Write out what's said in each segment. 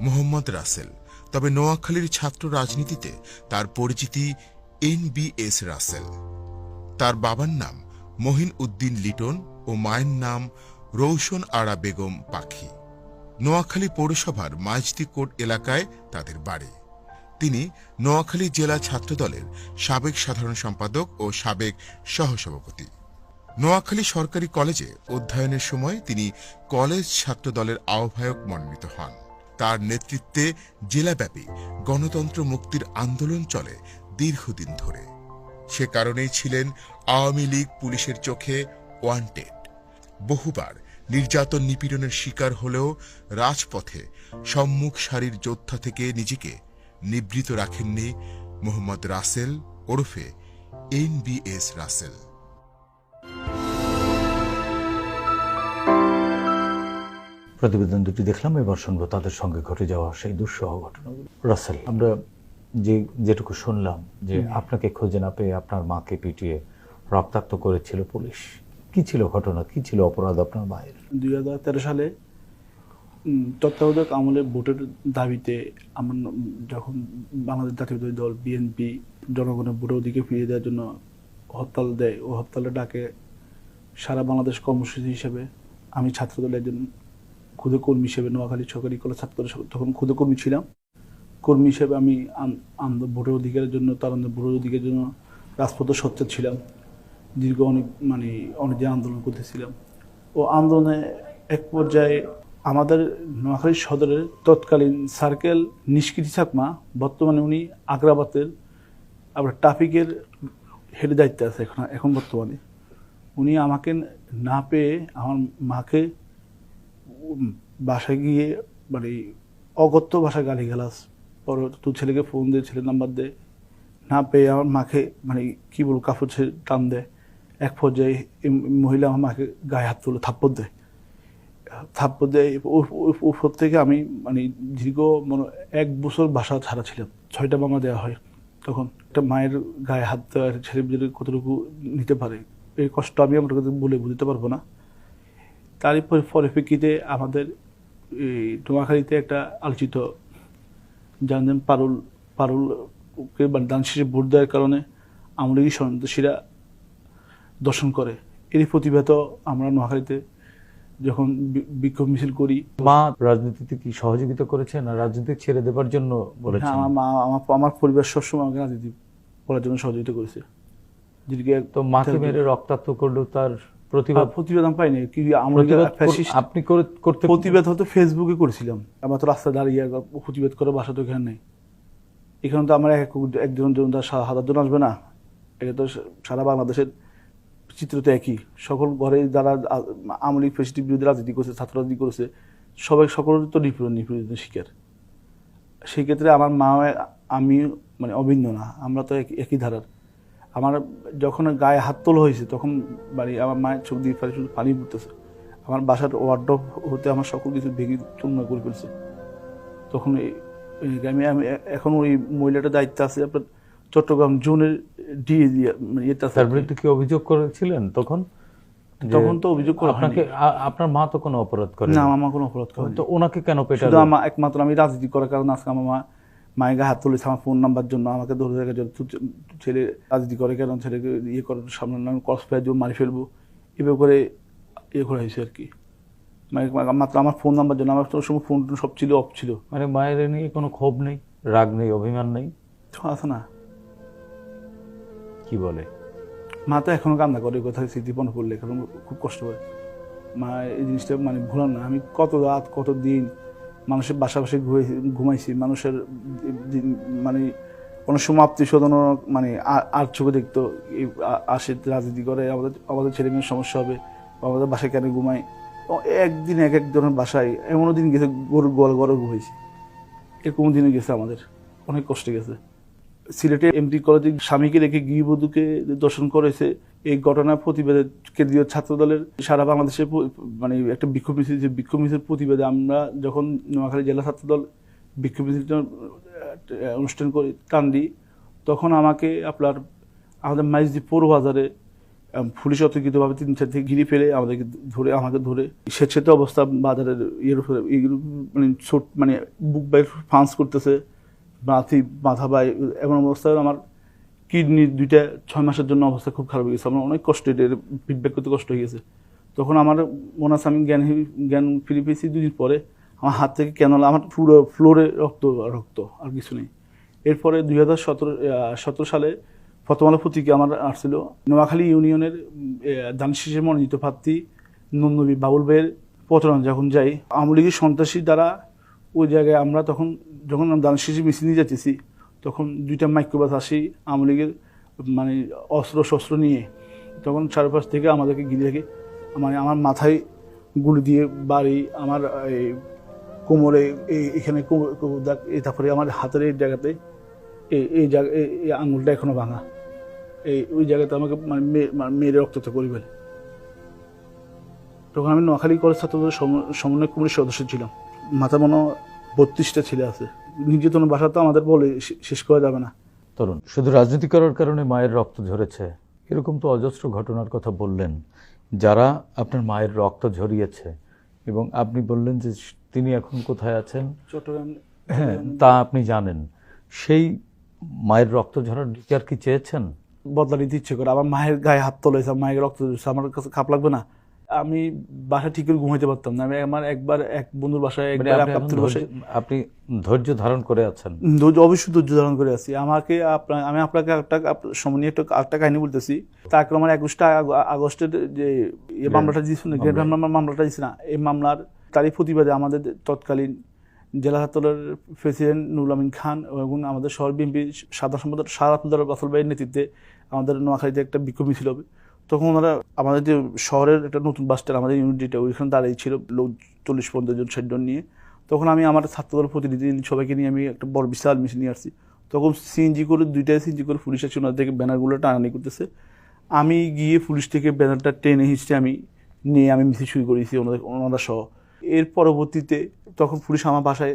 মোহাম্মদ রাসেল। তবে নোয়াখালীর ছাত্র রাজনীতিতে তার পরিচিতি এন এনবিএস রাসেল। তার বাবার নাম মহিন উদ্দিন লিটন ও মায়ের নাম রৌশন আরা বেগম পাখি। নোয়াখালী পৌরসভার মাইজদি কোট এলাকায় তাদের বাড়ি। তিনি নোয়াখালী জেলা ছাত্রদলের সাবেক সাধারণ সম্পাদক ও সাবেক সহসভাপতি। নোয়াখালী সরকারি কলেজে অধ্যয়নের সময় তিনি কলেজ ছাত্রদলের আহ্বায়ক মনোনীত হন। তার নেতৃত্বে জেলাব্যাপী গণতন্ত্র মুক্তির আন্দোলন চলে দীর্ঘদিন ধরে। সে কারণেই ছিলেন আওয়ামী লীগ পুলিশের চোখে ওয়ান্টেড। বহুবার নির্যাতন নিপীড়নের শিকার হলেও রাজপথে সম্মুখ সারির যোদ্ধা থেকে নিজেকে নিবৃত রাখেননি মোহাম্মদ রাসেল ওরফে এন এনবিএস রাসেল। প্রতিবেদন দুটি দেখলাম এবার শুনব তাদের সঙ্গে ঘটে যাওয়া সেই দুঃসহ ঘটনাগুলো। রাসেল আমরা যে যেটুকু শুনলাম যে আপনাকে খুঁজে না পেয়ে আপনার মাকে পিটিয়ে রক্তাক্ত করেছিল পুলিশ। কি ছিল ঘটনা? কি ছিল অপরাধ আপনার মায়ের? দুই হাজার তেরো সালে তত্ত্বাবধায়ক আমলে ভোটের দাবিতে আমার যখন বাংলাদেশ জাতীয় দল বিএনপি জনগণের ভোটের অধিকে ফিরিয়ে দেওয়ার জন্য হরতাল দেয় ও হরতালে ডাকে সারা বাংলাদেশ কর্মসূচি হিসেবে আমি ছাত্রদলের একজন ক্ষুদে কর্মী হিসেবে নোয়াখালী সরকারি কলেজ ছাত্র তখন ক্ষুদে কর্মী ছিলাম। কর্মী হিসেবে আমি ভোটের অধিকারের জন্য, তার ভোটের অধিকারের জন্য রাজপথে সোচ্চার ছিলাম। দীর্ঘ অনেক মানে অনেক দিন আন্দোলন করতেছিলাম। ও আন্দোলনে এক পর্যায়ে আমাদের নোয়াখালী সদরের তৎকালীন সার্কেল নিষ্কৃতি চাকমা বর্তমানে উনি আগ্রাবাদের আবার ট্রাফিকের হেড দায়িত্বে আছে এখন এখন বর্তমানে। উনি আমাকে না পেয়ে আমার মাকে বাসায় গিয়ে মানে অগত্য ভাষায় গালি গালাস পর তোর ছেলেকে ফোন দিয়ে ছেলের নাম্বার দেয় না পেয়ে আমার মাকে মানে কি বলব, কাপড় ছেড়ে টান দেয় এক পর্যায়ে মহিলা আমার মাকে গায়ে হাত তুলে থাপ্পড় দেয়। থাপ্পড় দেয় উপর থেকে আমি মানে দীর্ঘ, মনে, এক বছর বাসা ছাড়া ছিলাম ছয়টা মামা দেওয়া হয়। তখন একটা মায়ের গায়ে হাত দেওয়ার ছেলে কতটুকু নিতে পারে, এই কষ্ট আমি আমার বলে বুঝতে পারব না। তারই পরি- পরিপ্রেক্ষিতে আমাদের এই নোয়াখালীতে একটা আলোচিত জানেন পারুল পারুলকে বা দান শেষে ভোট দেওয়ার কারণে আমলিগি সন্ত্রাসীরা দর্শন করে। এরই প্রতিবাদ আমরা নোয়াখালীতে যখন বিক্ষোভ মিছিল করি। মা রাজনীতিতে কি সহযোগিতা করেছেন না রাজনীতি ছেড়ে দেবার জন্য বলেছেন? হ্যাঁ, আমার মা আমার আমার পরিবার সবসময় আমাকে রাজনীতি করার জন্য সহযোগিতা করেছে। দীর্ঘ তো মাকে মেরে রক্তাক্ত করলেও তার প্রতিবাদ আর প্রতিবাদ আমি পাইনি কি আমরা আপনি করে করতে প্রতিবাদ হয়তো ফেসবুকে করেছিলাম আমরা তো রাস্তায় দাঁড়িয়ে প্রতিবাদ করে বাসা তো এখানে নেই। এখানে তো আমরা এক একজন জন হাজার জন আসবে না এটা তো সারা বাংলাদেশের চিত্র তো একই। সকল ঘরে যারা আমলি ফেসিটিভ বিরুদ্ধে রাজনীতি করছে ছাত্র রাজনীতি করেছে সবাই সকলের তো নিপীড়ন নিপীড়নের শিকার। সেই ক্ষেত্রে আমার মা আমি মানে অভিন্ন না আমরা তো এক- একই ধারার। আমার যখন গায়ে হাত তোলা হয়েছে তখন বাড়ি আমার মায়ের চোখ দিয়ে শুধু পানি পড়তেছে। আমার বাসার ওয়ার্ডব হতে আমার সকল কিছু ভেঙে চূর্ণ করে ফেলছে। তখন আমি আমি এখন ওই মহিলাটার দায়িত্ব আছে আপনার চট্টগ্রাম জোনের ডিএ দিয়ে মানে ইয়েতে তার বিরুদ্ধে কি অভিযোগ করেছিলেন তখন? তখন তো অভিযোগ করা আপনাকে আপনার মা তো কোনো অপরাধ করে না আমার কোনো অপরাধ করে তো ওনাকে কেন শুধু আমার একমাত্র আমি রাজনীতি করার কারণে আজকে আমার মা মায়ের গায়ে হাত তুলেছে আমার ফোন নাম্বার জন্য। আমাকে ধরে রেখে তুই ছেলে রাজনীতি করে কেন? ছেলেকে ইয়ে করার সামনে ক্রস ফায়ার দিয়ে মারি ফেলব। এভাবে করে ইয়ে করা হয়েছে আর কি। মানে মাত্র আমার ফোন নাম্বার জন্য। আমার তো ওই সময় ফোন সব ছিল অফ ছিল। মানে মায়ের নিয়ে কোনো ক্ষোভ নেই? রাগ নেই? অভিমান নেই? আছে না। কি বলে? মা তো এখনও কান্না করে ওই কথা স্মৃতি মনে পড়লে এখন খুব কষ্ট করে মা এই জিনিসটা মানে ভুলার না। আমি কত রাত কত দিন মানুষের বাসা বাসায় ঘুরে- ঘুমাইছি। মানুষের মানে কোনো সমাপ্তি শোধন মানে আর- চোখে দেখতো আসে, রাজনীতি করে, আমাদের আমাদের ছেলে মেয়ের সমস্যা হবে, আমাদের বাসায় কেন ঘুমাই? একদিন এক এক ধরনের বাসায় এমনও দিন গেছে গরু গোয়াল গরু ঘুমাইছি। এরকম দিনে গেছে আমাদের। অনেক কষ্টে গেছে। সিলেটে এমডি কলেজে স্বামীকে রেখে গৃহবধূকে দর্শন করেছে। এই ঘটনার প্রতিবাদে কেন্দ্রীয় ছাত্র দলের সারা বাংলাদেশে মানে একটা বিক্ষোভ মিছিল, যে বিক্ষোভ মিছিল প্রতিবাদে আমরা যখন নোয়াখালী জেলা ছাত্র দল বিক্ষোভ মিছিলটা অনুষ্ঠান করি কান্দি তখন আমাকে আপনার আমাদের মাইজদি পৌর বাজারে পুলিশ অতর্কিতভাবে তিন চার থেকে ঘিরে ফেলে আমাদেরকে ধরে, আমাকে ধরে স্বেচ্ছাতে অবস্থা বাজারের ইয়ের মানে ছোট মানে বুক বাই ফান্স করতেছে। মাথি, মাথা বাই এমন অবস্থায় আমার কিডনি দুইটা ছয় মাসের জন্য অবস্থা খুব খারাপ হয়ে গেছে। আমার অনেক কষ্ট, এটা ফিডব্যাক করতে কষ্ট হয়ে গেছে। তখন আমার মনে আছে আমি জ্ঞান জ্ঞান ফিরে পেয়েছি দুদিন পরে। আমার হাত থেকে কেন আমার পুরো ফ্লোরে রক্ত রক্ত, আর কিছু নেই। এরপরে দুই হাজার সতেরো সতেরো সালে প্রথম আলো পত্রিকা আমার আসছিল। নোয়াখালী ইউনিয়নের দানশিসের মনোনীত প্রার্থী নন্দবী বাবুল ভাইয়ের প্রচারণা যখন যাই, আওয়ামী লীগের সন্ত্রাসী দ্বারা ওই জায়গায় আমরা তখন যখন দানশিসি মিছিল নিয়ে যাচ্ছি তখন দুইটা মাইক্রোবাস আসি আওয়ামী লীগের মানে অস্ত্র শস্ত্র নিয়ে। তখন চারপাশ থেকে আমাদেরকে ঘিরে রেখে মানে আমার মাথায় গুলি দিয়ে বাড়ি, আমার এই কোমরে, এই এখানে তারপরে আমার হাতের এই জায়গাতে এই এই জায়গা এই- আঙুলটা এখনও ভাঙা। এই, ওই জায়গাতে আমাকে মানে মানে মেরে রক্তাক্ত করি বলে তখন আমি নোয়াখালী কলেজ ছাত্রদের সমন্বয় কমিটির সদস্য ছিলাম। মাথা মনে বত্রিশটা ছেলে আছে। নির্যাতন বাসা তো আমাদের বলে শেষ করা যাবে না। তরুণ শুধু রাজনীতি করার কারণে মায়ের রক্ত ঝরেছে। এরকম তো অজস্র ঘটনার কথা বললেন। যারা আপনার মায়ের রক্ত ঝরিয়েছে এবং আপনি বললেন যে তিনি এখন কোথায় আছেন? চট্টগ্রাম হ্যাঁ তা আপনি জানেন। সেই মায়ের রক্ত ঝরার বিচার কি চেয়েছেন? বদলা নিতে ইচ্ছে করে। আমার মায়ের গায়ে হাত তোলেছে মায়ের রক্ত আমার কাছে খাপ লাগবে না। আমি বাসা ঠিক করে ঘুমাইতে পারতাম না। আমি আমার একবার এক বন্ধুর বাসায় মানে একবার আপনি বাসায় ধৈর্য- আপনি ধৈর্য ধারণ করে আছেন। ধৈর্য অবশ্যই ধৈর্য ধারণ করে আছি। আমাকে আমি আপনাকে একটা সমনীয় একটা একটা কাহিনী বলতেছি। তারপর আমার একুশটা আগ- আগস্টের যে মামলাটা দিয়েছিল মামলা মামলাটা দিয়েছে না। এই মামলার তারই প্রতিবাদে আমাদের তৎকালীন জেলা ছাত্রের প্রেসিডেন্ট নুরুল আমিন খান এবং আমাদের শহর বিএনপি সাধারণ সম্পাদক আব্দুল্লাহ রাসুল ভাইয়ের নেতৃত্বে আমাদের নোয়াখালীতে একটা বিক্ষোভ মিছিল হবে। তখন ওনারা আমাদের যে শহরের একটা নতুন বাস স্ট্যান্ড আমাদের ইউনিট ওইখানে দাঁড়িয়ে ছিল লোক চল্লিশ, পঞ্চাশ জন, ষাট জন নিয়ে। তখন আমি আমার ছাত্রদল প্রতিনিধি সবাইকে নিয়ে আমি একটা বড় বিশাল মিছিল নিয়ে আসছি। তখন সিএনজি করে, দুইটাই সিএনজি করে পুলিশ আছে ওনার থেকে ব্যানারগুলো টানানি করতেছে। আমি গিয়ে পুলিশ থেকে ব্যানারটা টেনে হিঁচড়ে আমি নিয়ে আমি মিছিল শুরু করেছি ওনাদের, ওনারা সহ। এর পরবর্তীতে তখন পুলিশ আমার বাসায়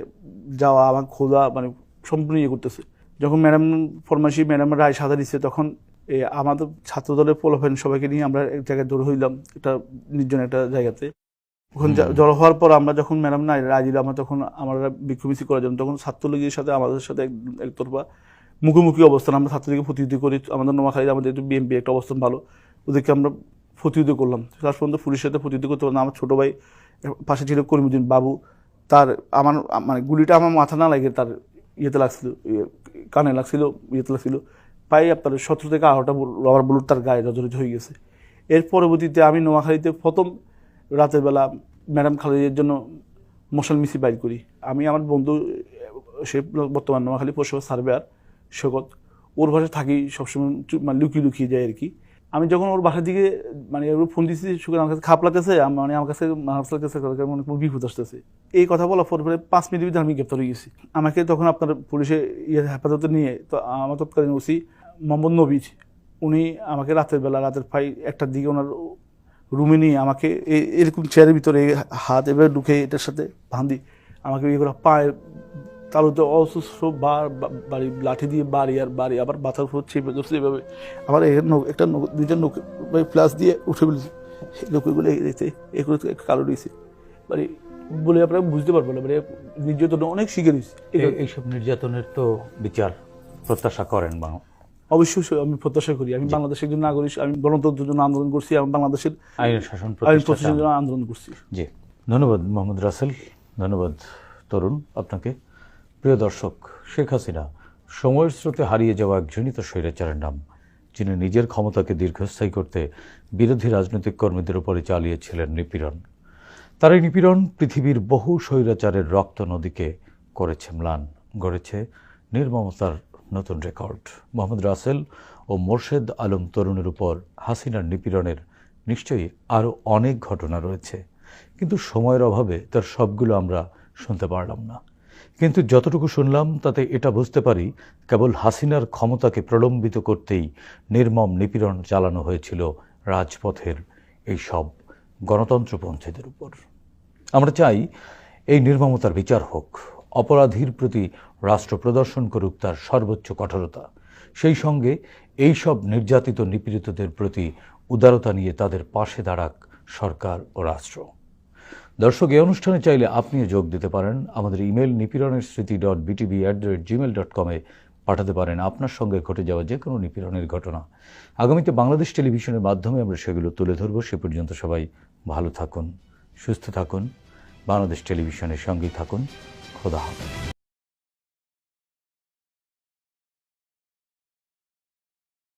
যাওয়া, আমার খোঁজা মানে সম্পূর্ণ ইয়ে করতেছে। যখন ম্যাডাম ফরমাসি ম্যাডাম রায় সাদা দিচ্ছে তখন আমাদের ছাত্রদলের পোলাফেন সবাইকে নিয়ে আমরা এক জায়গায় দৌড় হইলাম একটা নির্জন একটা জায়গাতে। ওখানে জড়ো হওয়ার পর আমরা যখন ম্যাডাম নাই রায় দিল আমরা তখন আমরা বিক্ষোভ মিছিল করার জন্য তখন ছাত্রলীগের সাথে আমাদের সাথে এক একতরফা মুখোমুখি অবস্থান। আমরা ছাত্রলীগকে প্রতিনিধি করি আমাদের নোয়াখালী আমাদের একটু বিএনপি একটা অবস্থান ভালো ওদেরকে আমরা প্রতিনিধি করলাম। শেষ পর্যন্ত পুলিশের সাথে প্রতিনিধি করতে পারলাম আমার ছোটো ভাই পাশে ছিল করিমুদ্দিন বাবু। তার আমার মানে গুলিটা আমার মাথা না লাগে তার ইয়েতে লাগছিল ইয়ে, কানে লাগছিল ইয়েতে লাগছিল। প্রায় আপনার সতেরো থেকে আঠারোটা রবার বুলেট তার গায়ে জর্জরিত হয়ে গেছে। এর পরবর্তীতে আমি নোয়াখালীতে প্রথম রাতের বেলা ম্যাডাম খালেদের জন্য মশাল মিছিল বাইর করি। আমি আমার বন্ধু, সে বর্তমান নোয়াখালী পৌরসভা সার্ভেয়ার শকত ওর ভাষায় থাকি সবসময় মানে লুকিয়ে লুকিয়ে যায় আর কি। আমি যখন ওর বাসার দিকে মানে ওর ফোন দিচ্ছি সুখে আমার কাছে খাপ লাগতেছে, আম- মানে আমার কাছে মার্শাল কাছে মানে বিপদ আসতেছে। এই কথা বলার পর পরে পাঁচ মিনিটের ভিতরে আমি গ্রেপ্তার হয়ে গেছি। আমাকে তখন আপনার পুলিশে ইয়ে হেফাজতে নিয়ে, তো আমার তৎকালীন ওসি মোহাম্মদ নবীজ, উনি আমাকে রাতের বেলা, রাতের প্রায় একটার দিকে ওনার রুমে নিয়ে আমাকে এরকম চেয়ারের ভিতরে হাত এভাবে ঢুকে এটার সাথে বাঁধি, আমাকে ইয়ে করে পায়ে তালুতে অসুস্থ বাড়ি লাঠি দিয়ে বাড়ি আর বাড়ি আবার মাথার উপর চেপে ধরছে এভাবে আবার একটা দুইটা নখ প্লাস দিয়ে উঠে বলেছি লোকগুলো এসে এগুলো তো কালো দিয়েছে মানে বলে আপনারা বুঝতে পারবেন না মানে নির্যাতন অনেক শিখে দিয়েছি এ- এইসব নির্যাতনের তো বিচার প্রত্যাশা করেন বা অবশ্যই আমি প্রত্যাশা করি। আমি বাংলাদেশের একজন নাগরিক আমি গণতন্ত্রের জন্য আন্দোলন করছি আমি বাংলাদেশের আইন শাসন আইন চান। জন্য আন্দোলন করছি। জি। ধন্যবাদ মোহাম্মদ রাসেল ধন্যবাদ তরুণ আপনাকে। প্রিয় দর্শক, শেখ হাসিনা সময়ের স্রোতে হারিয়ে যাওয়া এক জনিত স্বৈরাচারের নাম, যিনি নিজের ক্ষমতাকে দীর্ঘস্থায়ী করতে বিরোধী রাজনৈতিক কর্মীদের উপরে চালিয়েছিলেন নিপীড়ন। তার এই নিপীড়ন পৃথিবীর বহু স্বৈরাচারের রক্ত নদীকে করেছে ম্লান, গড়েছে নির্মমতার নতুন রেকর্ড। মোহাম্মদ রাসেল ও মোর্শেদ আলম তরুণের উপর হাসিনার নিপীড়নের নিশ্চয়ই আরও অনেক ঘটনা রয়েছে, কিন্তু সময়ের অভাবে তার সবগুলো আমরা শুনতে পারলাম না। কিন্তু যতটুকু শুনলাম, তাতে এটা বুঝতে পারি কেবল হাসিনার ক্ষমতাকে প্রলম্বিত করতেই নির্মম নিপীড়ন চালানো হয়েছিল রাজপথের এই সব গণতন্ত্রপন্থীদের উপর। আমরা চাই এই নির্মমতার বিচার হোক, অপরাধীর প্রতি রাষ্ট্র প্রদর্শন করুক তার সর্বোচ্চ কঠোরতা। সেই সঙ্গে এই সব নির্যাতিত নিপীড়িতদের প্রতি উদারতা নিয়ে তাদের পাশে দাঁড়াক সরকার ও রাষ্ট্র। দর্শক, এই অনুষ্ঠানে চাইলে আপনিও যোগ দিতে পারেন। আমাদের ইমেল নিপীড়নের স্মৃতি dot BTV at the rate Gmail dot কমে পাঠাতে পারেন। আপনার সঙ্গে ঘটে যাওয়া যে কোনো নিপীড়নের ঘটনা। আগামীতে বাংলাদেশ টেলিভিশনের মাধ্যমে আমরা সেগুলো তুলে ধরব। সে পর্যন্ত সবাই ভালো থাকুন, সুস্থ থাকুন, বাংলাদেশ টেলিভিশনের সঙ্গেই থাকুন। খোদা হাফেজ।